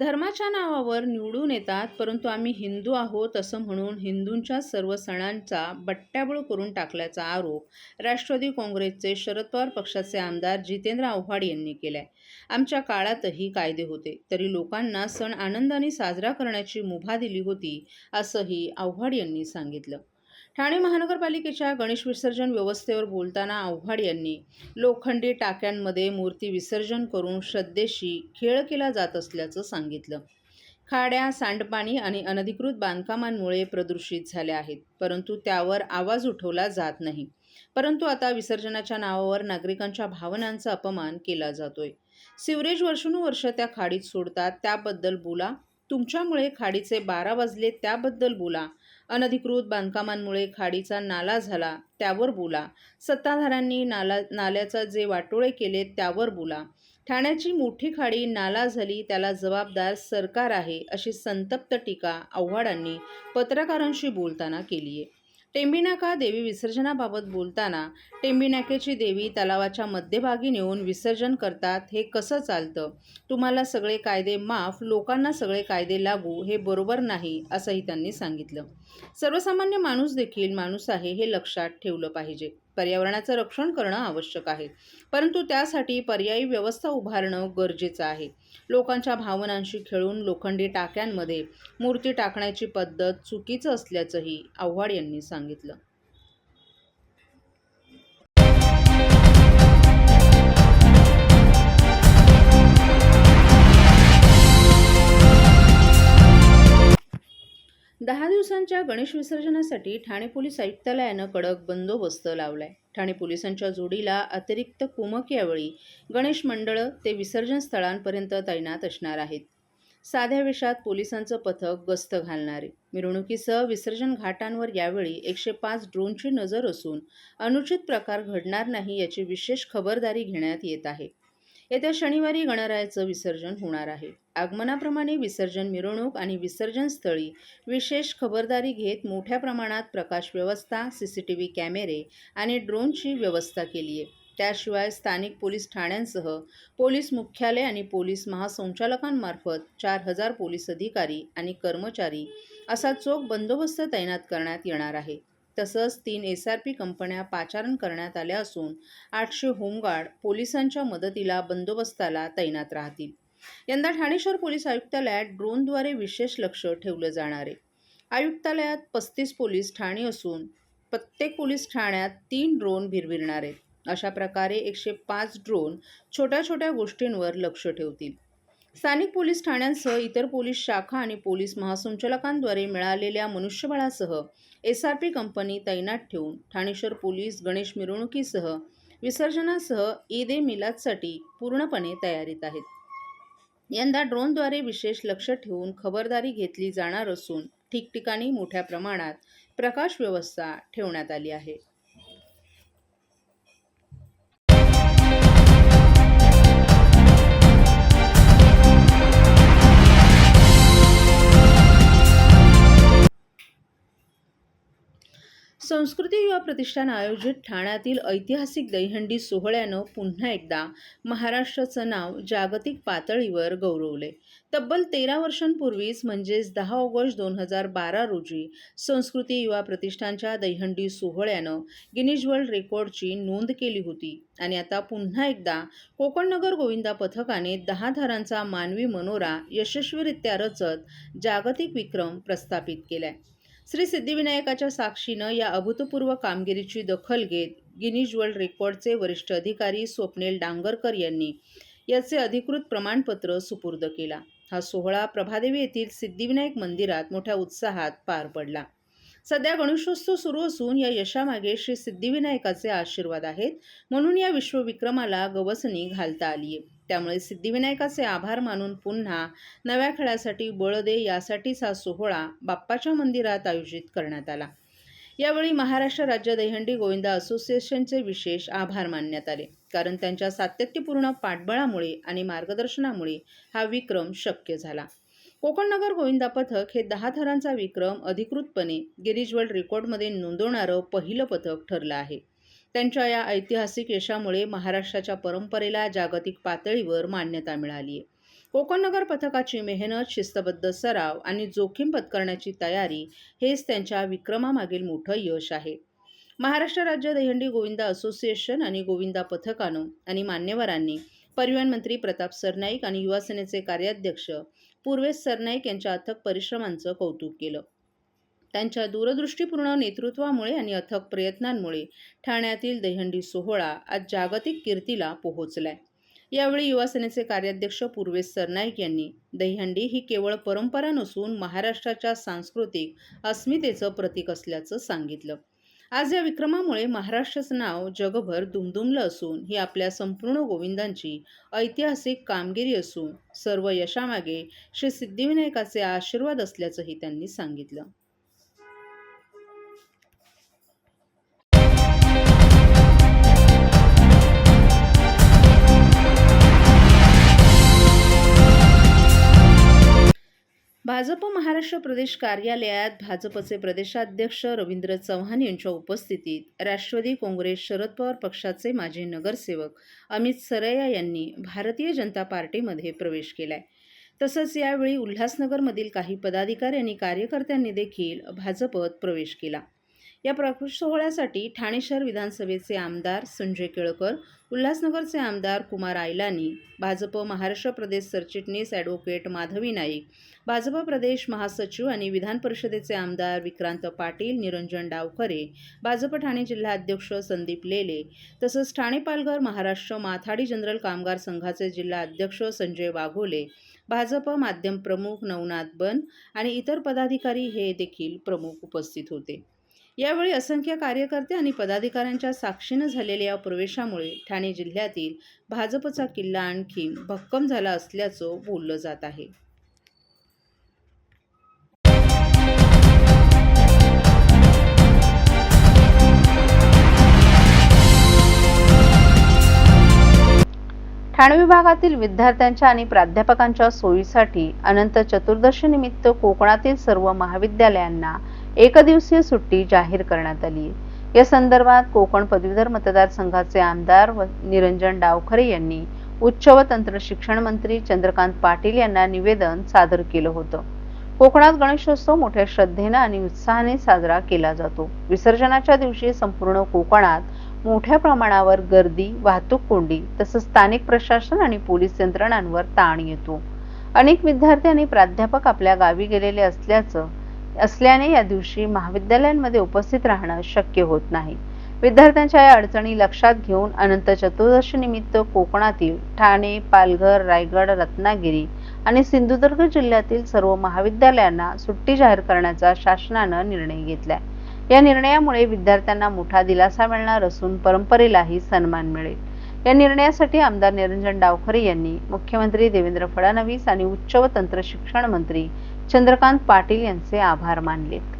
धर्माच्या नावावर निवडून येतात परंतु आम्ही हिंदू आहोत असं म्हणून हिंदूंच्या सर्व सणांचा बट्ट्याबोळ करून टाकल्याचा आरोप राष्ट्रवादी काँग्रेसचे शरद पवार पक्षाचे आमदार जितेंद्र आव्हाड यांनी केलाय. आमच्या काळातही कायदे होते तरी लोकांना सण आनंदाने साजरा करण्याची मुभा दिली होती असंही आव्हाड यांनी सांगितलं. ठाणे महानगरपालिकेच्या गणेश विसर्जन व्यवस्थेवर बोलताना आव्हाड यांनी लोखंडी टाक्यांमध्ये मूर्ती विसर्जन करून श्रद्धेशी खेळ केला जात असल्याचं सांगितलं. खाड्या सांडपाणी आणि अनधिकृत बांधकामांमुळे प्रदूषित झाल्या आहेत परंतु त्यावर आवाज उठवला जात नाही. परंतु आता विसर्जनाच्या नावावर नागरिकांच्या भावनांचा अपमान केला जातोय. सिवरेज वर्षानुवर्ष त्या खाडीत सोडतात त्याबद्दल बोला. तुमच्यामुळे खाडीचे बारा वाजले त्याबद्दल बोला. अनधिकृत बांधकामांमुळे खाडीचा नाला झाला त्यावर बोला. सत्ताधाऱ्यांनी नाला नाल्याचा जे वाटोळे केले त्यावर बोला. ठाण्याची मोठी खाडी नाला झाली त्याला जबाबदार सरकार आहे अशी संतप्त टीका आव्हाडांनी पत्रकारांशी बोलताना केली आहे. टेंबिनाका देवी विसर्जनाबाबत बोलताना टेंबिनाकेची देवी तलावाच्या मध्यभागी नेऊन विसर्जन करतात हे कसं चालतं? तुम्हाला सगळे कायदे माफ लोकांना सगळे कायदे लागू हे बरोबर नाही असंही त्यांनी सांगितलं. सर्वसामान्य माणूस देखील माणूस आहे हे लक्षात ठेवलं पाहिजे. पर्यावरणाचं रक्षण करणं आवश्यक आहे. परंतु त्यासाठी पर्यायी व्यवस्था उभारणं गरजेचं आहे. लोकांच्या भावनांशी खेळून लोखंडी टाक्यांमध्ये मूर्ती टाकण्याची पद्धत चुकीचं असल्याचंही आव्हाड यांनी सांगितलं. दहा गणेश विसर्जनासाठी ठाणे पोलीस आयुक्तालयानं कडक बंदोबस्त लावलाय. ठाणे पोलिसांच्या जोडीला अतिरिक्त कुमक यावेळी गणेश मंडळं ते विसर्जन स्थळांपर्यंत तैनात असणार आहेत. साध्या वेशात पोलिसांचं पथक गस्त घालणारे. मिरवणुकीसह विसर्जन घाटांवर यावेळी एकशे पाच ड्रोनची नजर असून अनुचित प्रकार घडणार नाही याची विशेष खबरदारी घेण्यात येत आहे. येत्या शनिवारी गणरायाचं विसर्जन होणार आहे. आगमनाप्रमाणे विसर्जन मिरवणूक आणि विसर्जन स्थळी विशेष खबरदारी घेत मोठ्या प्रमाणात प्रकाश व्यवस्था सी सी टी व्ही कॅमेरे आणि ड्रोनची व्यवस्था केली आहे. त्याशिवाय स्थानिक पोलीस ठाण्यांसह पोलीस मुख्यालय आणि पोलीस महासंचालकांमार्फत चार हजार पोलीस अधिकारी आणि कर्मचारी असा चोख बंदोबस्त तैनात करण्यात येणार आहे. तसंच तीन एस आर पी कंपन्या पाचारण करण्यात आल्या असून आठशे होमगार्ड पोलिसांच्या मदतीला बंदोबस्ताला तैनात राहतील. यंदा ठाणे शहर पोलीस आयुक्तालयात ड्रोनद्वारे विशेष लक्ष ठेवलं जाणार आहे. आयुक्तालयात पस्तीस पोलीस ठाणे असून प्रत्येक पोलीस ठाण्यात तीन ड्रोन भिरभिरणार आहेत. अशा प्रकारे एकशे पाच ड्रोन छोट्या छोट्या गोष्टींवर लक्ष ठेवतील. स्थानिक पोलीस ठाण्यांसह इतर पोलीस शाखा आणि पोलीस महासंचालकांद्वारे मिळालेल्या मनुष्यबळासह एस आर पी कंपनी तैनात ठेवून ठाणेश्वर पोलीस गणेश मिरवणुकीसह विसर्जनासह ईद ए मिलादसाठी पूर्णपणे तयारीत आहेत. यंदा ड्रोनद्वारे विशेष लक्ष ठेवून खबरदारी घेतली जाणार असून ठिकठिकाणी मोठ्या प्रमाणात प्रकाश व्यवस्था ठेवण्यात आली आहे. संस्कृती युवा प्रतिष्ठान आयोजित ठाण्यातील ऐतिहासिक दहीहंडी सोहळ्यानं पुन्हा एकदा महाराष्ट्राचं नाव जागतिक पातळीवर गौरवले. तब्बल तेरा वर्षांपूर्वीच म्हणजेच दहा ऑगस्ट दोन हजार बारा रोजी संस्कृती युवा प्रतिष्ठानच्या दहीहंडी सोहळ्यानं गिनीज वर्ल्ड रेकॉर्डची नोंद केली होती आणि आता पुन्हा एकदा कोकणनगर गोविंदा पथकाने दहा धारांचा मानवी मनोरा यशस्वीरित्या रचत जागतिक विक्रम प्रस्थापित केलाय. श्री सिद्धिविनायकाच्या साक्षीनं या अभूतपूर्व कामगिरीची दखल घेत गिनीज वर्ल्ड रेकॉर्डचे वरिष्ठ अधिकारी स्वप्नील डांगरकर यांनी याचे अधिकृत प्रमाणपत्र सुपूर्द केला. हा सोहळा प्रभादेवी येथील सिद्धिविनायक मंदिरात मोठ्या उत्साहात पार पडला. सध्या गणेशोत्सव सुरू असून या यशामागे श्री सिद्धिविनायकाचे आशीर्वाद आहेत म्हणून या विश्वविक्रमाला गवसणी घालता आली आहे त्यामुळे सिद्धिविनायकाचे आभार मानून पुन्हा नव्या खेळासाठी बळ दे यासाठीच हा सोहळा बाप्पाच्या मंदिरात आयोजित करण्यात आला. यावेळी महाराष्ट्र राज्य दहीहंडी गोविंदा असोसिएशनचे विशेष आभार मानण्यात आले कारण त्यांच्या सातत्यपूर्ण पाठबळामुळे आणि मार्गदर्शनामुळे हा विक्रम शक्य झाला. कोकणनगर गोविंदा पथक हे दहा थरांचा विक्रम अधिकृतपणे गिरीज वर्ल्ड रेकॉर्डमध्ये नोंदवणारं पहिलं पथक ठरलं आहे. त्यांच्या या ऐतिहासिक यशामुळे महाराष्ट्राच्या परंपरेला जागतिक पातळीवर मान्यता मिळाली आहे. कोकणनगर पथकाची मेहनत शिस्तबद्ध सराव आणि जोखीम पत्करण्याची तयारी हेच त्यांच्या विक्रमामागील मोठं यश आहे. महाराष्ट्र राज्य दहीहंडी गोविंदा असोसिएशन आणि गोविंदा पथकानं आणि मान्यवरांनी परिवहन मंत्री प्रताप सरनाईक आणि युवासेनेचे कार्याध्यक्ष पूर्वेश सरनाईक यांच्या अथक परिश्रमांचं कौतुक केलं. त्यांच्या दूरदृष्टीपूर्ण नेतृत्वामुळे आणि अथक प्रयत्नांमुळे ठाण्यातील दहीहंडी सोहळा आज जागतिक कीर्तीला पोहोचलाय. यावेळी युवासेनेचे कार्याध्यक्ष पूर्वेश सरनाईक यांनी दहीहंडी ही केवळ परंपरा नसून महाराष्ट्राच्या सांस्कृतिक अस्मितेचं प्रतीक असल्याचं सांगितलं. आज या विक्रमामुळे महाराष्ट्राचं नाव जगभर दुमदुमलं असून ही आपल्या संपूर्ण गोविंदांची ऐतिहासिक कामगिरी असून सर्व यशामागे श्री सिद्धिविनायकाचे आशीर्वाद असल्याचंही त्यांनी सांगितलं. भाजप महाराष्ट्र प्रदेश कार्यालयात भाजपचे प्रदेशाध्यक्ष रवींद्र चव्हाण यांच्या उपस्थितीत राष्ट्रवादी काँग्रेस शरद पवार पक्षाचे माजी नगरसेवक अमित सरया यांनी भारतीय जनता पार्टीमध्ये प्रवेश केलाय. तसंच यावेळी उल्हासनगरमधील काही पदाधिकारी आणि कार्यकर्त्यांनी देखील भाजपत प्रवेश केला. या प्रवेश सोहळ्यासाठी ठाणे शहर विधानसभेचे आमदार संजय केळकर उल्हासनगरचे आमदार कुमार आयलानी भाजप महाराष्ट्र प्रदेश सरचिटणीस ॲडव्होकेट माधवी नाईक भाजप प्रदेश महासचिव आणि विधान परिषदेचे आमदार विक्रांत पाटील निरंजन डावखरे भाजप ठाणे जिल्हा अध्यक्ष संदीप लेले तसंच ठाणे पालघर महाराष्ट्र माथाडी जनरल कामगार संघाचे जिल्हा अध्यक्ष संजय वाघोले भाजप माध्यम प्रमुख नवनाथ बन आणि इतर पदाधिकारी हे देखील प्रमुख उपस्थित होते. यावेळी असंख्य कार्यकर्ते आणि पदाधिकाऱ्यांच्या साक्षीनं झालेल्या या प्रवेशामुळे ठाणे जिल्ह्यातील भाजपचा किल्ला आणखी भक्कम झाला असल्याचं बोललं जात आहे. ठाणे विभागातील विद्यार्थ्यांच्या आणि प्राध्यापकांच्या सोयीसाठी अनंत चतुर्दशीनिमित्त कोकणातील सर्व महाविद्यालयांना एकदिवसीय सुट्टी जाहीर करण्यात आली. या संदर्भात कोकण पदवीधर मतदारसंघाचे आमदार व निरंजन डावखरे यांनी उच्च व तंत्र शिक्षण मंत्री चंद्रकांत पाटील यांना निवेदन सादर केलं होतं. कोकणात गणेशोत्सव मोठ्या श्रद्धेनं आणि उत्साहाने साजरा केला जातो. विसर्जनाच्या दिवशी संपूर्ण कोकणात मोठ्या प्रमाणावर गर्दी वाहतूक कोंडी तसंच स्थानिक प्रशासन आणि पोलीस यंत्रणांवर ताण येतो. अनेक विद्यार्थी आणि प्राध्यापक आपल्या गावी गेलेले असल्याचं असल्याने या दिवशी महाविद्यालयांमध्ये उपस्थित राहणं शक्य होत नाही. विद्यार्थ्यांच्या या अडचणी लक्षात घेऊन अनंत चतुर्दशी निमित्त कोकणातील ठाणे पालघर रायगड रत्नागिरी आणि सिंधुदुर्ग जिल्ह्यातील सर्व महाविद्यालयांना सुट्टी जाहीर करण्याचा शासनानं निर्णय घेतलाय. या निर्णयामुळे विद्यार्थ्यांना मोठा दिलासा मिळणार असून परंपरेलाही सन्मान मिळेल. या निर्णयासाठी आमदार निरंजन डावखरे यांनी मुख्यमंत्री देवेंद्र फडणवीस आणि उच्च व तंत्र शिक्षण मंत्री चंद्रकांत पाटील यांचे आभार मानलेत.